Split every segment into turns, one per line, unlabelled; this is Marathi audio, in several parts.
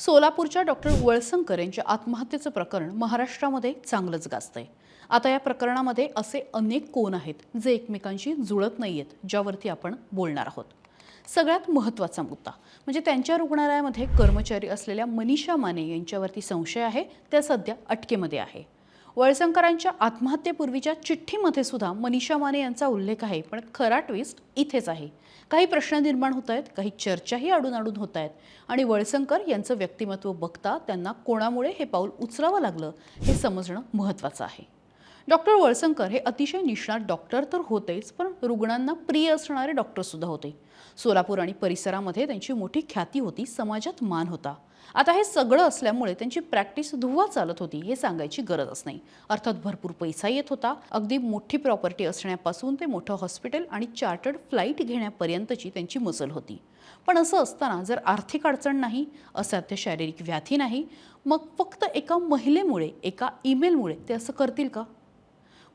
सोलापूरच्या डॉक्टर वळसंकर यांच्या आत्महत्येचं प्रकरण महाराष्ट्रामध्ये चांगलंच गाजतंय. आता या प्रकरणामध्ये असे अनेक कोण आहेत जे एकमेकांशी जुळत नाही आहेत ज्यावरती आपण बोलणार आहोत. सगळ्यात महत्त्वाचा मुद्दा म्हणजे त्यांच्या रुग्णालयामध्ये कर्मचारी असलेल्या मनीषा माने यांच्यावरती संशय आहे त्या सध्या अटकेमध्ये आहे. वळसंकरांच्या आत्महत्येपूर्वीच्या चिठ्ठीमध्ये सुद्धा मनीषा माने यांचा उल्लेख आहे पण खरा ट्विस्ट इथेच आहे. काही प्रश्न निर्माण होत आहेत काही चर्चाही अडून अडून होत आहेत आणि वळसंकर यांचं व्यक्तिमत्व बघता त्यांना कोणामुळे हे पाऊल उचलावं लागलं हे समजणं महत्त्वाचं आहे. डॉक्टर वळसंकर हे अतिशय निष्णात डॉक्टर तर होतेच पण रुग्णांना प्रिय असणारे डॉक्टरसुद्धा होते. सोलापूर आणि परिसरामध्ये त्यांची मोठी ख्याती होती समाजात मान होता. आता हे सगळं असल्यामुळे त्यांची प्रॅक्टिस धुवा चालत होती हे सांगायची गरजच नाही. अर्थात भरपूर पैसा येत होता. अगदी मोठी प्रॉपर्टी असण्यापासून ते मोठं हॉस्पिटल आणि चार्टर्ड फ्लाईट घेण्यापर्यंतची त्यांची मजल होती. पण असं असताना जर आर्थिक अडचण नाही असाध्य शारीरिक व्याधी नाही मग फक्त एका महिलेमुळे एका ईमेलमुळे ते असं करतील का?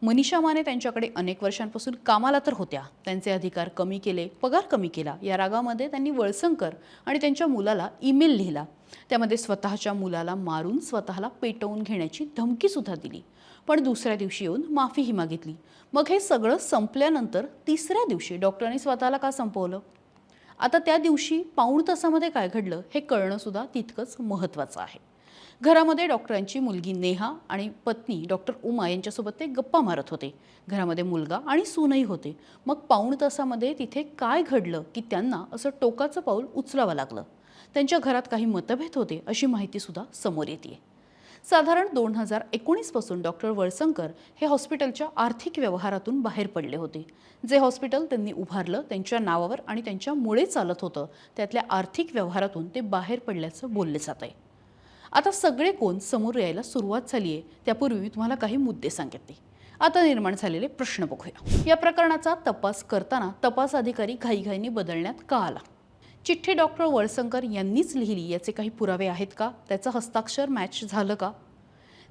मनीषा माने त्यांच्याकडे अनेक वर्षांपासून कामाला तर होत्या. त्यांचे अधिकार कमी केले पगार कमी केला. या रागामध्ये त्यांनी वळसंकर आणि त्यांच्या मुलाला ईमेल लिहिला. त्यामध्ये स्वतःच्या मुलाला मारून स्वतःला पेटवून घेण्याची धमकीसुद्धा दिली. पण दुसऱ्या दिवशी येऊन माफीही मागितली. मग हे सगळं संपल्यानंतर तिसऱ्या दिवशी डॉक्टरांनी स्वतःला का संपवलं? आता त्या दिवशी पाऊण तासामध्ये काय घडलं हे कळणंसुद्धा तितकंच महत्त्वाचं आहे. घरामध्ये डॉक्टरांची मुलगी नेहा आणि पत्नी डॉक्टर उमा यांच्यासोबत ते गप्पा मारत होते. घरामध्ये मुलगा आणि सूनही होते. मग पाऊण तासामध्ये तिथे काय घडलं की त्यांना असं टोकाचं पाऊल उचलावं लागलं. त्यांच्या घरात काही मतभेद होते अशी माहितीसुद्धा समोर येते साधारण दोन हजार एकोणीसपासून डॉक्टर वळसंकर हे हॉस्पिटलच्या आर्थिक व्यवहारातून बाहेर पडले होते. जे हॉस्पिटल त्यांनी उभारलं त्यांच्या नावावर आणि त्यांच्यामुळे चालत होतं त्यातल्या आर्थिक व्यवहारातून ते बाहेर पडल्याचं बोलले जात आहे आता सगळे कोण समोर यायला सुरुवात झाली आहे त्यापूर्वी मी तुम्हाला काही मुद्दे सांगितले आता निर्माण झालेले प्रश्न बघूया. या प्रकरणाचा तपास करताना तपास अधिकारी घाईघाईने बदलण्यात का आला? चिठ्ठी डॉक्टर वळसंकर यांनीच लिहिली याचे काही पुरावे आहेत का? त्याचं हस्ताक्षर मॅच झालं का?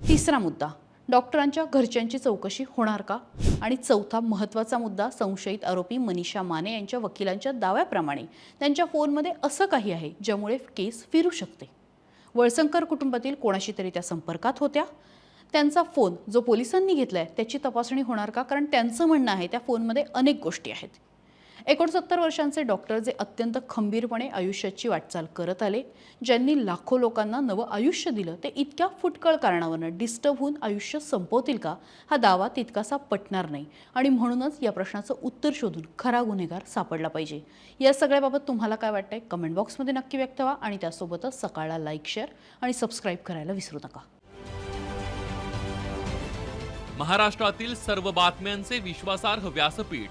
तिसरा मुद्दा डॉक्टरांच्या घरच्यांची चौकशी होणार का? आणि चौथा महत्त्वाचा मुद्दा संशयित आरोपी मनीषा माने यांच्या वकिलांच्या दाव्याप्रमाणे त्यांच्या फोनमध्ये असं काही आहे ज्यामुळे केस फिरू शकते. वळसंकर कुटुंबातील कोणाशी तरी त्या संपर्कात होत्या? त्यांचा फोन जो पोलिसांनी घेतला आहे त्याची तपासणी होणार का? कारण त्यांचं म्हणणं आहे त्या फोनमध्ये अनेक गोष्टी आहेत. एकोणसत्तर वर्षांचे डॉक्टर जे अत्यंत खंबीरपणे आयुष्याची वाटचाल करत आले ज्यांनी लाखो लोकांना नवं आयुष्य दिलं ते इतक्या फुटकळ कारणावरनं डिस्टर्ब होऊन आयुष्य संपवतील का? हा दावा तितकासा पटणार नाही. आणि म्हणूनच या प्रश्नाचं उत्तर शोधून खरा गुन्हेगार सापडला पाहिजे. या सगळ्याबाबत तुम्हाला काय वाटतंय? कमेंट बॉक्समध्ये नक्की व्यक्त व्हा आणि त्यासोबतच सकाळला लाईक शेअर आणि सबस्क्राईब करायला विसरू नका.
महाराष्ट्रातील सर्व बातम्यांचे विश्वासार्ह व्यासपीठ